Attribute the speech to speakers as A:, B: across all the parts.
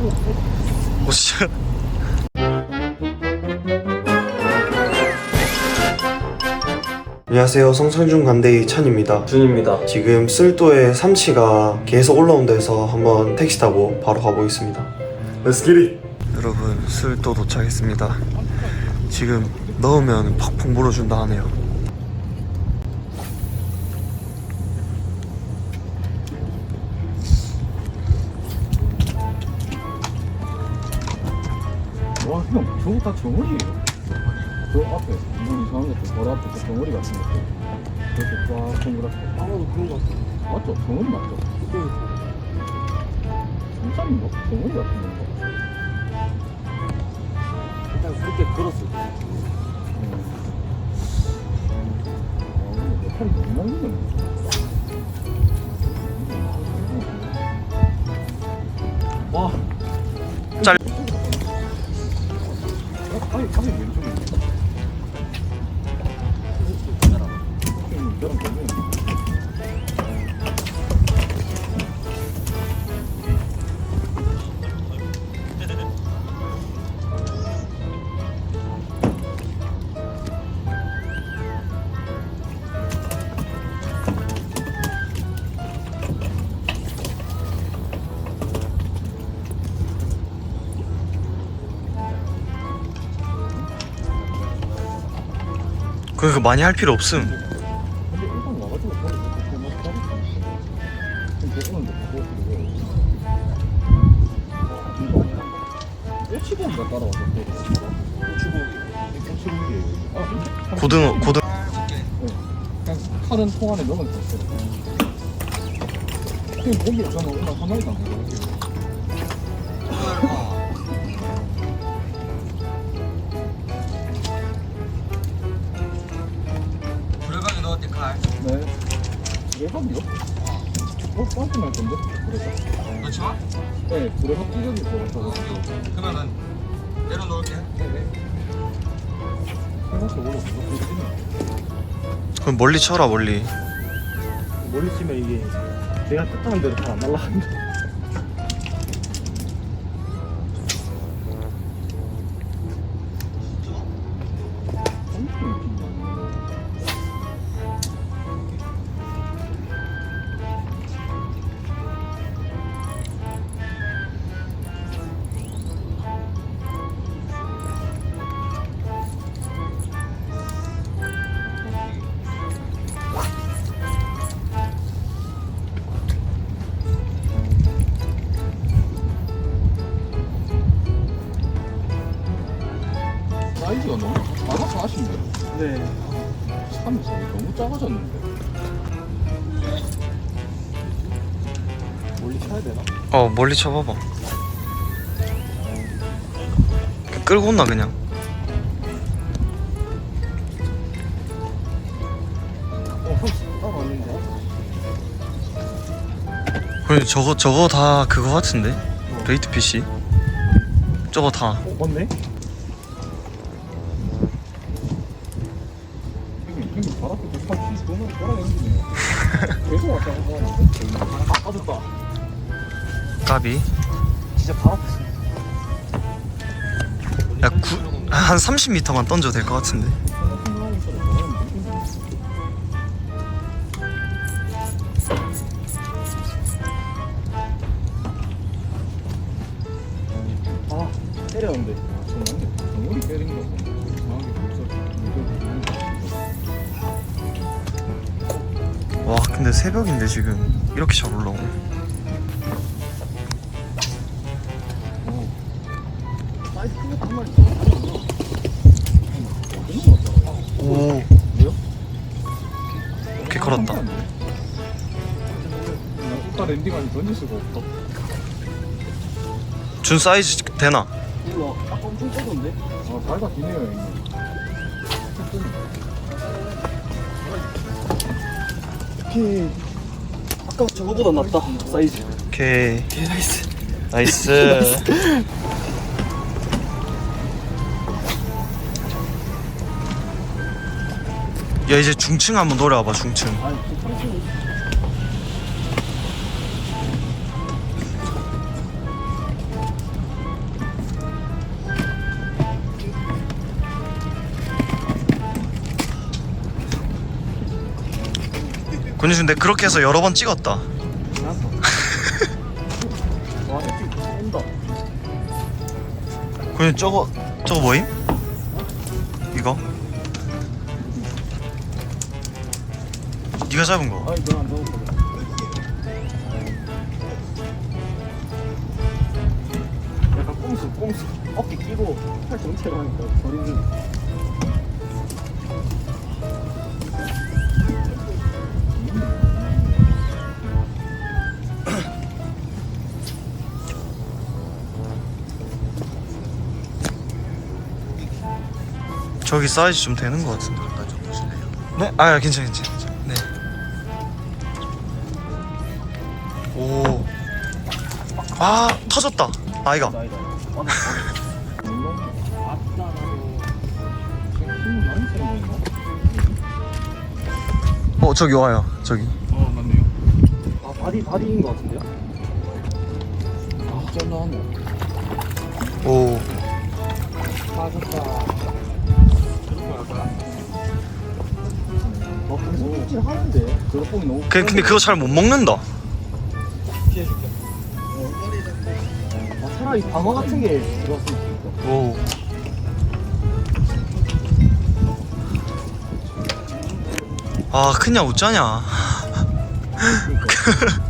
A: 오 씨. 안녕하세요. 성설중 간대의 찬입니다.
B: 준입니다.
A: 지금 쓸도에 삼치가 계속 올라온 데서 한번 택시 타고 바로 가보겠습니다.
B: Let's get it.
A: 여러분 쓸도 도착했습니다. 지금 넣으면 팍팍 물어준다 하네요.
C: 와, 형, 저거 다 정어리예요. 저 앞에, 이건 이상한 것도 바로 앞에 저 정어리 같은 것도. 그렇게 꽉 동그랗게.
B: 아마도 그런 것 같아.
C: 맞죠? 정어리 맞죠? 정상인가? 정어리 같은 건가?
B: 일단 그렇게 걸었을 때.
C: 음. 아, 팔이 너무 먹는 와. 어, 팔이, 팔이
A: 그러니까 많이 할 필요 없음. 고등어 고등
C: 그냥 통 안에 넣으면 됐어 그냥 고기 없잖아 오늘 하나도 안 먹어 네 불에밥이요? 어? ปั้지 말 건데? 불에밥
B: 넣지 마.
C: 네 불에밥 찌개기 있어
B: 그러면은 내려놓을게.
C: 원래 그거 찌네
A: 그럼 멀리 쳐라 멀리.
C: 멀리 치면 이게 내가 뜻하는 대로 잘 안. 사 너무 작아서 아쉽네. 네. 참 너무 작아졌는데. 멀리 쳐야 되나?
A: 어 멀리 쳐봐봐. 끌고 온나 그냥.
C: 어, 훨씬 따라왔는데.
A: 그래 저거 저거 다 그거 같은데 레이트 PC. 저거 다.
C: 어, 맞네.
A: 까비.
C: 진짜 발 앞에.
A: 야, 구, 한 30m만 던져도 될 것 같은데.
C: 아 때린 거
A: 와, 근데 새벽인데 지금 이렇게 잘 올라오네.
C: 던질 수가 없다
A: 준 사이즈 되나?
C: 몰라 아까 엄청 커던데? 아 발가 기네요 형님 오케이 아까 저거보다 낫다 사이즈
A: 오케이.
C: 개 나이스
A: 나이스. 야, 이제 중층 한번 노려봐봐, 중층.
C: 아니 그
A: 아니 근데 그렇게 해서 여러 번 찍었다
D: 와 지금 온다
A: 그냥 저거 저거 뭐임? 이거? 네가 잡은 거
D: 약간 꼼수 꼼수 어깨 끼고 팔 전체로 하니까 소리는
A: 저기 사이즈 좀 되는 거 같은데
B: 잠깐 좀 보실래요?
A: 네? 아 괜찮아 괜찮아 괜찮아. 네. 오. 아 터졌다. 아이가. 어 저기 와요. 저기.
D: 어 맞네요 아 바디 바디인 거 같은데요? 아 짠나네
A: 오.
D: 빠졌다 어 근데 질 하는데 드롭봉이 너무
A: 그, 근데 그거 잘 못 먹는다.
D: 피해줄게 아, 차라리 방어 같은 게 들어왔으면 좋겠다
A: 오. 아 그냥 웃자냐.
D: 거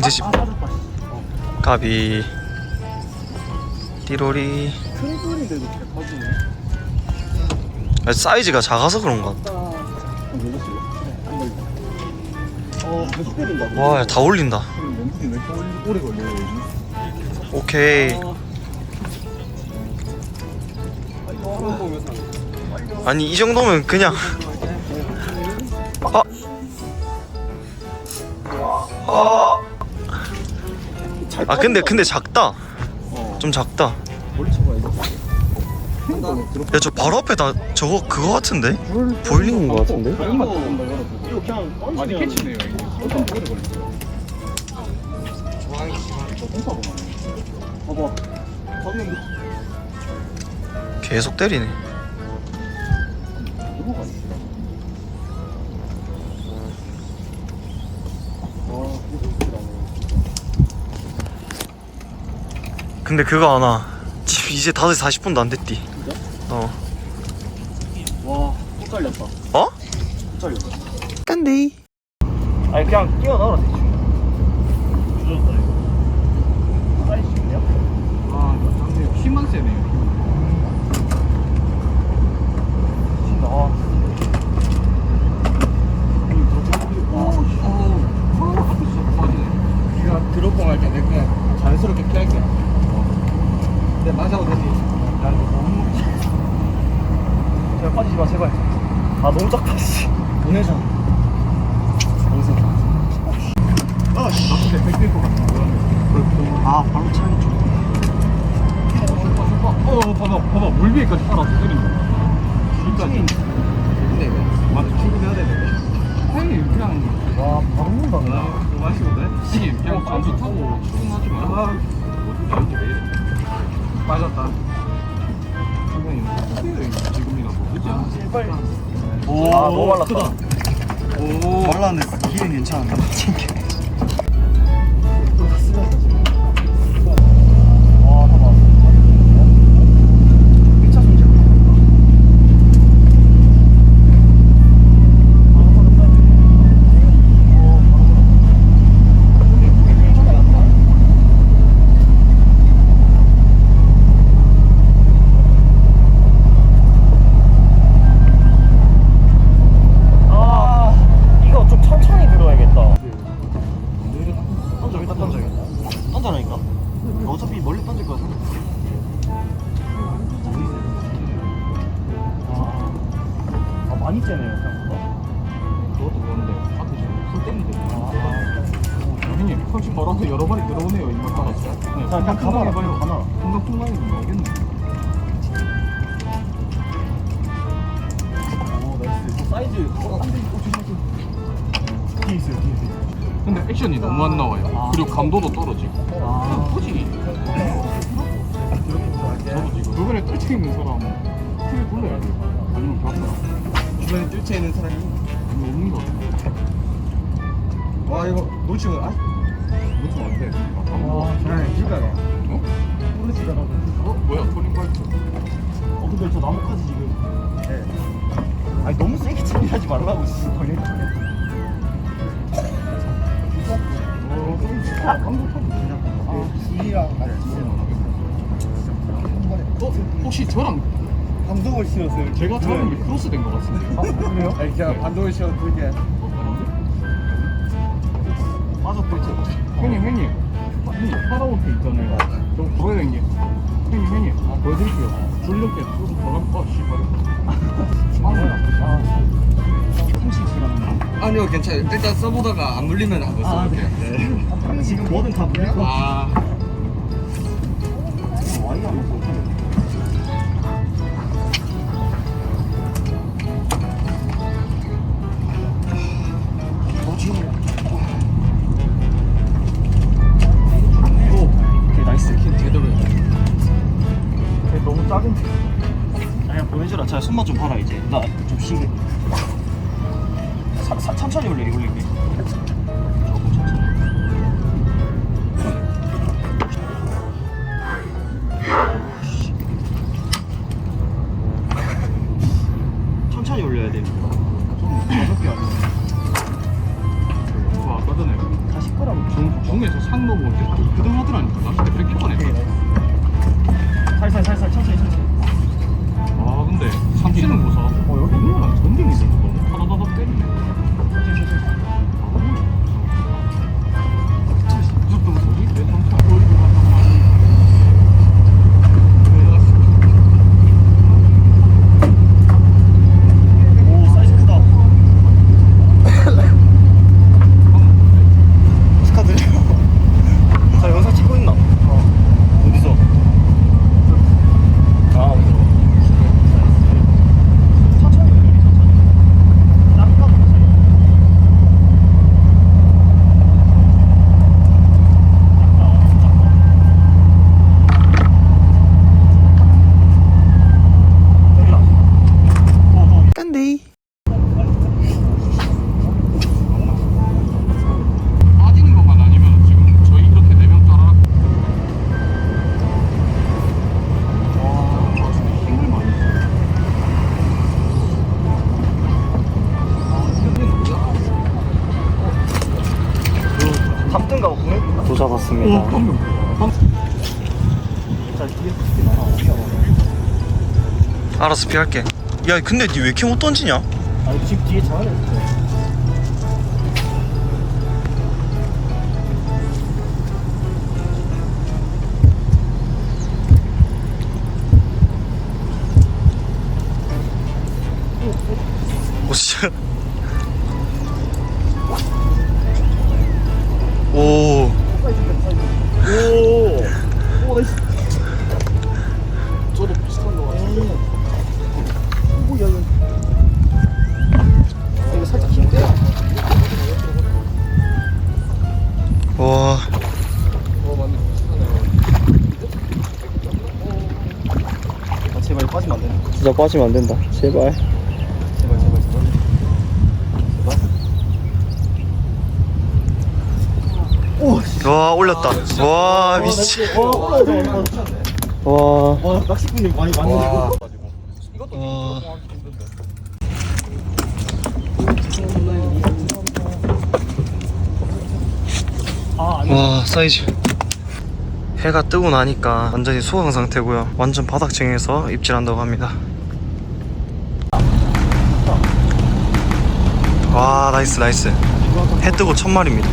D: 빠졌다
A: 가비. 띠로리. 아, 사이즈가 작아서 그런가.
D: 아따 안 걸렸어요? 안 걸려 어 계속 때린다
A: 와다 올린다. 오케이. 아니 이 정도면 그냥. 아. 아. 아 근데 근데 작다.
D: 어
A: 좀 작다.
D: 멀리 쳐봐야지 핸드폰
A: 야저 바로 앞에 다 저거 그거 같은데? 보일링인 것 같은데?
D: 이거 그냥 많이 캐치네요 오래 봐봐 저는
A: 계속 때리네.
D: 있어 와 무섭더라
A: 근데 그거 하나. 지금 이제 5시 40분도 안 됐디.
D: 진짜?
A: 어.
D: 와 헷갈렸다
A: 어?
D: 헷갈렸다
A: 깐데.
D: 아니 그냥 끼워 넣어라 대충 주졌다 이거 사이즈 있냐? 아 근데 힘만 세네요 힘 나와
B: 네가 드롭봉 할때 내가 그냥 자연스럽게 피할게 내 맞아도 되지
D: 야 이거 너무 제발 빠지지 마 제발 아 너무 작다 씨 보내자 여기서 아씨 나 근데 백될 것 같아 아 바로 차기 좀 어, 봐봐, 봐봐, 물 위에까지 살아서 때린 거야. 여기까지.
B: 근데 왜?
D: 맞아, 출근해야 되는데. 아니, 그냥. 와, 바로 먹는다, 그냥. 그거 마시고 돼? 씨, 그냥 잠수 타고 출근하지 마. 아, 왜 이래? 빠졌다. 지금이나 뭐, 그지? 아, 제발. 오, 아, 너무 말랐다. 오.
B: 말랐는데 길은 괜찮은데
D: 와, 하나. 통각통각이 좀 나오겠네. 오, 나이스. 사이즈. 어, 안 돼. 어, 조심하세요. 뒤에 있어요, 뒤에 있어요. 근데
C: 액션이 너무 안 나와요.
B: 아.
C: 그리고 감도도 떨어지고.
B: 아.
C: 굳이 저도 지금 주변에 뜰채 있는 사람 크게 불러야 돼요. 아니면 봤어요.
B: 주변에 뜰채 있는 사람이
C: 아니 없는 거 같아요.
B: 와 이거 놓치면 아
C: 놓치면 안 돼.
B: 와, 잘 줄까요?
D: 저 나뭇가지 지금
B: 네.
D: 아니 너무 세게 처리하지 말라고 씨 걸려
C: 어?
B: 이랑 같이?
C: 혹시 저랑
B: 감독을 실었어요.
C: 제가 잡은 게 크로스 된 것 같은데.
D: 아 그래요?
B: 아니 그냥 반동을 실어 그게
C: 빠졌대 형님 형님 형님 파라오케 있잖아요 저 형님 형님 아, 보여드릴게요 줄넘기 좀 들어가면 아 씨발?
B: 아니요 괜찮아요. 일단 써보다가 안 물리면 한번
D: 아,
B: 써볼게요. 네.
D: 아 지금 뭐든
B: 다거아
D: 너무 작은데. 아니야 보여줘라. 자 손맛 좀 봐라 이제. 나 좀 쉬게. 천천히 올리게 올리게
C: 방금
A: 알아서 피할게. 야 근데 니 왜 이렇게 못 던지냐?
D: 아니 집 뒤에 장을 했어
A: 진짜 빠지면 안 된다. 제발.
D: 제발 제발 제발.
A: 와 올렸다. 와 미치
D: 와, 올라오자, 올라오자.
A: 와
D: 와, 낚시꾼님 많이
B: 와.
C: 이것도
A: 와.
D: 아.
A: 와 사이즈. 해가 뜨고 나니까 완전히 소강 상태고요. 완전 바닥층에서 입질한다고 합니다 와 나이스 나이스 해 뜨고 첫 마리입니다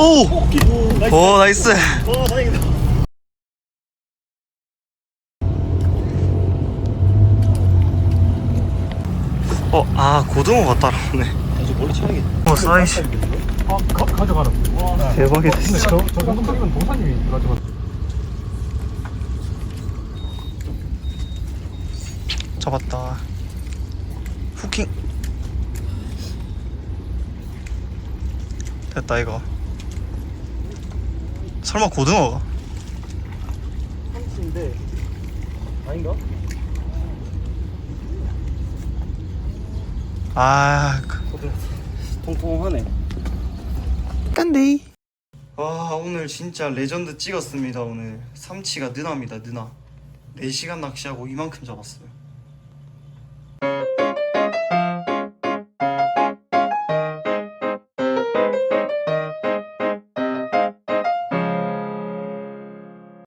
A: 오!
D: 오, 나이스.
A: 어 아 고등어 같다 나오네
D: 이제 머리 쳐야겠다.
A: 어 사이즈.
C: 아 가, 가져가라
A: 대박이다
C: 근데
A: 진짜
C: 저, 저 정도 크기면 동사님이 가져가
A: 잡았다. 후킹. 됐다 이거. 설마 고등어가?
D: 참치인데 아닌가?
A: 아 그-
D: 통통하네.
A: 깐데이 와 오늘 진짜 레전드 찍었습니다 오늘. 삼치가 느납니다 느나. 4시간 낚시하고 이만큼 잡았어요